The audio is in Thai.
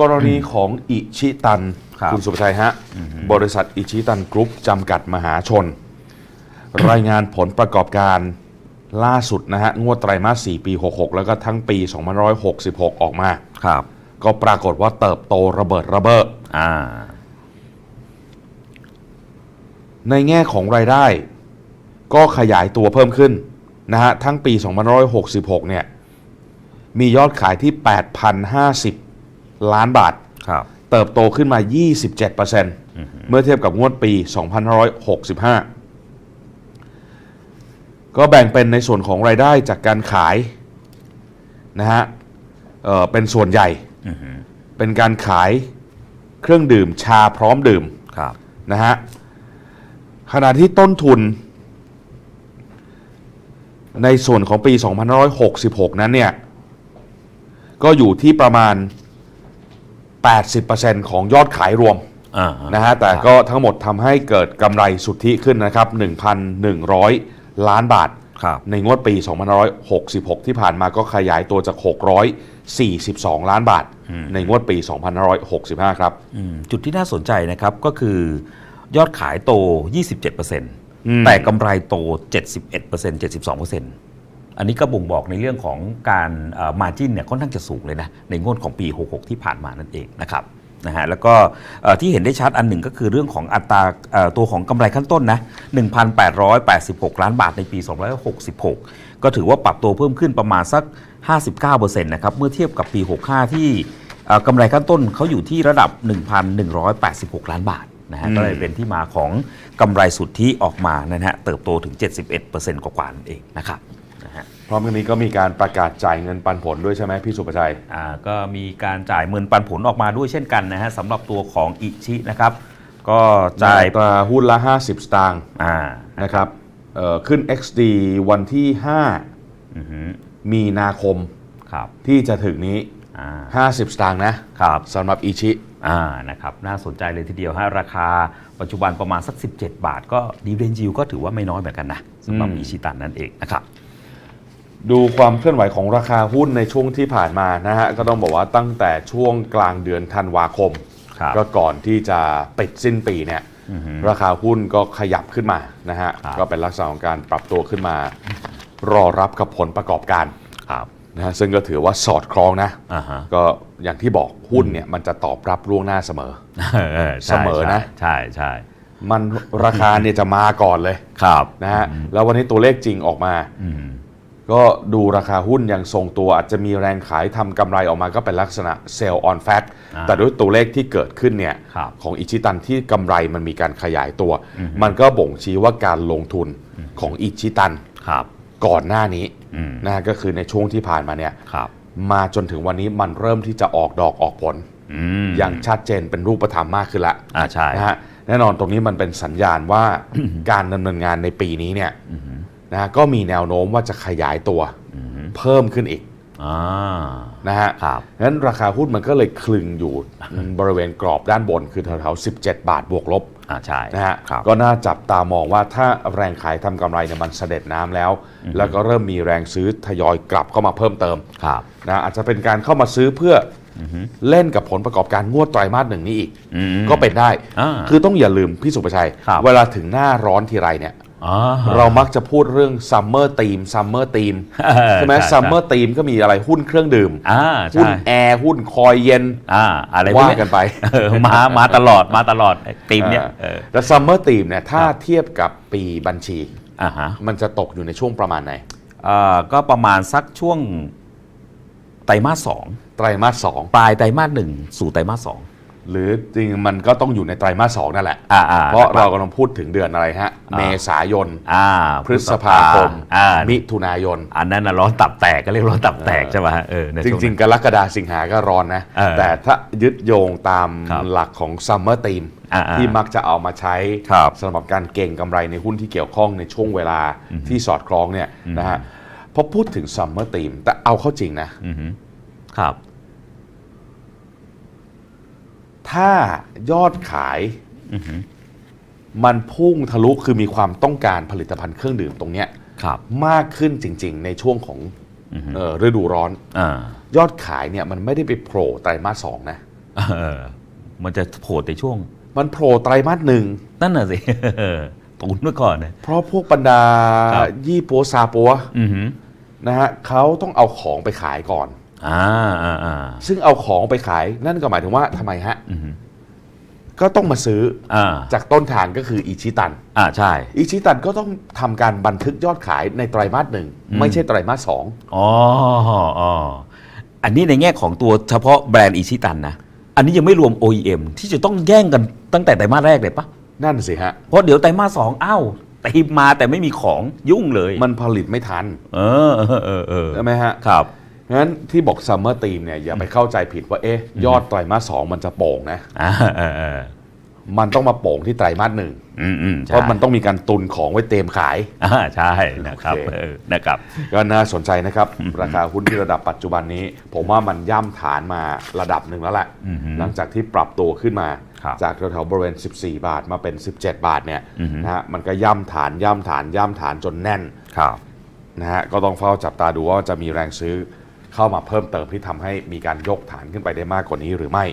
กรณีของอิชิตัน ครับณสุภชัยฮะ บริษัทอิชิตันกรุ๊ปจำกัดมหาชน รายงานผลประกอบการล่าสุดนะฮะ งวดไตรมาส 4 ปี 66 แล้วก็ทั้งปี2566 ออกมา ครับ ก็ปรากฏว่าเติบโตระเบิดระเบ้อ อ่า ในแง่ของรายได้ ก็ขยายตัวเพิ่มขึ้นนะฮะทั้งปี 2566 เนี่ย มียอดขายที่ 8,050 ล้านบาท ครับ เติบโตขึ้นมา 27%เมื่อเทียบกับงวดปี 2565 ก็แบ่งเป็นในส่วนของรายได้จากการขายนะฮะเอ่อเป็นส่วนใหญ่เป็นการขายเครื่องดื่มชาพร้อมดื่ม ครับ นะฮะขณะที่ต้นทุน ในส่วนของปี 2566 นั้นเนี่ย ก็อยู่ที่ประมาณ 80%ของยอดขายรวมอ่านะฮะแต่ก็ทั้งหมดทำให้เกิดกำไรสุทธิขึ้นนะครับ 1,100 ล้านบาท ครับ ในงวดปี 2566 ที่ผ่านมาก็ขยายตัวจาก 642 ล้านบาท ในงวดปี 2565 ครับ อืมจุดที่น่าสนใจนะครับก็คือยอดขายโต 27%มแต่กำไรโต 71% 72% อันนี้ก็บ่งบอกในเรื่องของการมาจินเนี่ยค่อนข้างจะสูงเลยนะในงวดของปี 66 ที่ผ่านมานั่นเองนะครับนะฮะแล้วก็เอ่อที่เห็นได้ชัดอันหนึ่งก็คือเรื่องของอัตราเอ่อตัวของกำไรขั้นต้นนะ 1,886 ล้านบาทในปี 266 ก็ถือว่าปรับตัวเพิ่มขึ้นประมาณสัก 59%นะครับเมื่อเทียบกับปี 65 ที่เอ่อกำไรขั้นต้นเขาอยู่ที่ระดับ 1,186 ล้านบาทนะฮะอืมก็เลยเป็นที่มาของกำไรสุทธิออกมานะฮะเติบโตถึง 71%กว่าๆนั่นเองนะครับนะฮะ พร้อมกันนี้ก็มีการประกาศจ่ายเงินปันผลด้วยใช่ไหมพี่สุประชัย อ่าก็มีการจ่ายเงินปันผลออกมาด้วยเช่นกันนะฮะสำหรับตัวของอิชินะครับ ก็จ่ายอัตราหุ้นละ 50 สตางค์อ่านะครับเอ่อขึ้น XD วันที่ อือฮึ5 มีนาคมครับที่จะถึงนี้ อ่า50 สตางค์นะครับสำหรับอิชิ อ่านะครับน่าสนใจเลยทีเดียวฮะราคาปัจจุบันประมาณสัก 17 บาท ก็ดีเวนจิวก็ถือว่าไม่น้อยเหมือนกันนะสำหรับอืม อิชิตันนั่นเองนะครับ ดูความเคลื่อนไหวของราคาหุ้นในช่วงที่ผ่านมานะฮะก็ต้องบอกว่าตั้งแต่ช่วงกลางเดือนธันวาคมครับก็ก่อนที่จะปิดสิ้นปีเนี่ยอือฮึราคาหุ้นก็ขยับขึ้นมานะฮะครับก็เป็นลักษณะของการปรับตัวขึ้นมา รอรับกับผลประกอบการครับนะฮะซึ่งก็ถือว่าสอดคล้องนะอ่าฮะก็อย่างที่บอกหุ้นเนี่ยมันจะตอบรับล่วงหน้าเสมอเออใช่เสมอนะใช่ใช่มันราคาเนี่ยจะมาก่อนเลยครับนะฮะแล้ววันนี้ตัวเลขจริงออกมาอืม ก็ดูราคาหุ้นยังทรงตัวอาจจะมีแรงขายทำกำไรออกมาก็เป็นลักษณะเซลล์ออนแฟกอ่าแต่ด้วยตัวเลขที่เกิดขึ้นเนี่ยครับของอิชิตันที่กำไรมันมีการขยายตัว มันก็บ่งชี้ว่าการลงทุนของอิชิตันครับก่อนหน้านี้อืมนะฮะก็คือในช่วงที่ผ่านมาเนี่ยครับมาจนถึงวันนี้มันเริ่มที่จะออกดอกออกผล อืมอย่างชัดเจนเป็นรูปธรรมมากขึ้นละ อ่าใช่ นะฮะแน่นอนตรงนี้มันเป็นสัญญาณว่า การดำเนินงานในปีนี้เนี่ย นะฮะก็มีแนวโน้มว่าจะขยายตัวเพิ่มขึ้นอีกอ่านะฮะครับงั้นราคาหุ้นมันก็เลยคลึงอยู่บริเวณกรอบด้านบนคือแถวๆ17 บาทบวกลบอ่าใช่นะฮะครับก็น่าจับตามองว่าถ้าแรงขายทำกำไรเนี่ยมันเสด็จน้ำแล้ว แล้วก็เริ่มมีแรงซื้อทยอยกลับเข้ามาเพิ่มเติมครับนะอาจจะเป็นการเข้ามาซื้อเพื่ออเล่นกับผลประกอบการงวดไตรมาสหนึ่งนี้อีกอืมก็เป็นได้อ่าคือต้องอย่าลืมพี่สุประชัยครับเวลาถึงหน้าร้อนทีไรเนี่ยอ๋อ เรามักจะพูดเรื่องซัมเมอร์ทีมซัมเมอร์ทีมเออใช่ไหมใช่ซัมเมอร์ทีมก็มีอะไรหุ้นเครื่องดื่มอ่าหุ้นใช่แอร์หุ้นคอยเย็นอ่าอะไรพวว่าเยกันไปเออมามาตลอดมาตลอดทีมเนี้ยเออแต่ซัมเมอร์ทีมเนี่ยถ้าเทียบกับปีบัญชีอ่าฮะมันจะตกอยู่ในช่วงประมาณไหนเอ่อก็ประมาณสักช่วงไตรมาสสองไตรมาสสองปลายไตรมาสหนึ่งสู่ไตรมาสสอง หรือจริงมันก็ต้องอยู่ในไตรมาสสองนั่นแหละ อ่าอ่าเพราะเรากำลังพูดถึงเดือนอะไรฮะอ่าเมษายน อ่าพฤษภาคม อ่ามิถุนายน อันนั้นน่ะร้อนตับแตกก็เรียกร้อนตับแตกใช่ไหมฮะเออในจช่วริง ๆ กรกฎาสิงหาก็ร้อนนะเออแต่ถ้ายึดโยงตามครับหลักของซัมเมอร์ทีมอ่าๆที่มักจะเอามาใช้ครับสำหรับการเก่งกำไรในหุ้นที่เกี่ยวข้องในช่วงเวลาที่สอดคล้องเนี่ยนะฮะพอพูดถึงซัมเมอร์ทีมแต่เอาเข้าจริงนะอือฮึครับ ถ้ายอดขายมันพุ่งทะลุคือมีความต้องการผลิตภัณฑ์เครื่องดื่มตรงเนี้ยครับมากขึ้นจริง ๆ ในช่วงของเอ่อฤดูร้อนอ่ายอดขายเนี่ยมันไม่ได้ไปโผล่ไตรมาสสองนะเออมันจะโผล่ในช่วง มันโผล่ไตรมาสหนึ่งนั่นน่ะสิตุนไว้ก่อนนะเพราะพวกบรรดาครับยี่ปัวซาปัวอือหือนะฮะเขาต้องเอาของไปขายก่อน อ่าอ่าอ่าซึ่งเอาของไปขายนั่นก็หมายถึงว่าทำไมฮะ อือหือก็ต้องมาซื้ออ่าจากต้นทางก็คืออิชิตัน อ่าใช่ อิชิตันก็ต้องทำการบันทึกยอดขายในไตรมาสหนึ่งอืมไม่ใช่ไตรมาสสองอ๋ออ๋ออันนี้ในแง่ของตัวเฉพาะแบรนด์อิชิตันนะ อันนี้ยังไม่รวม OEM ที่จะต้องแย่งกันตั้งแต่ไตรมาสแรกเลยปะนั่นสิฮะ เพราะเดี๋ยวไตรมาสสองอ้าวตีมมาแต่ไม่มีของยุ่งเลยมันผลิตไม่ทันเออเออเออเออใช่ไหมฮะ ครับ งั้นที่บอกซัมเมอร์ทีมเนี่ยอย่าไปเข้าใจผิดว่าเอ๊ะยอดไตรมาสสองมันจะโป่งนะอ่าเออเออมันต้องมาโป่งที่ไตรมาสหนึ่งอืมอืมเพใช่ราะมันต้องมีการตุนของไว้เตรียมขายอ่าใช่นะครับโอเคเออนะครับก็น่าสนใจนะครับ ราคาหุ้นที่ระดับปัจจุบันนี้ ผมว่ามันย่ำฐานมาระดับหนึ่งแล้วแหละอือฮึหลังจากที่ปรับตัวขึ้นมาครับจากแถวๆบริเวณ 14 บาทมาเป็น 17 บาทเนี่ยอือฮึนะฮะมันก็ย่ำฐานย่ำฐานย่ำฐานจนแน่นครับนะฮะก็ต้องเฝ้าจับตาดูว่าจะมีแรงซื้อ เข้ามาเพิ่มเติมที่ทำให้มีการยกฐานขึ้นไปได้มากกว่านี้หรือไม่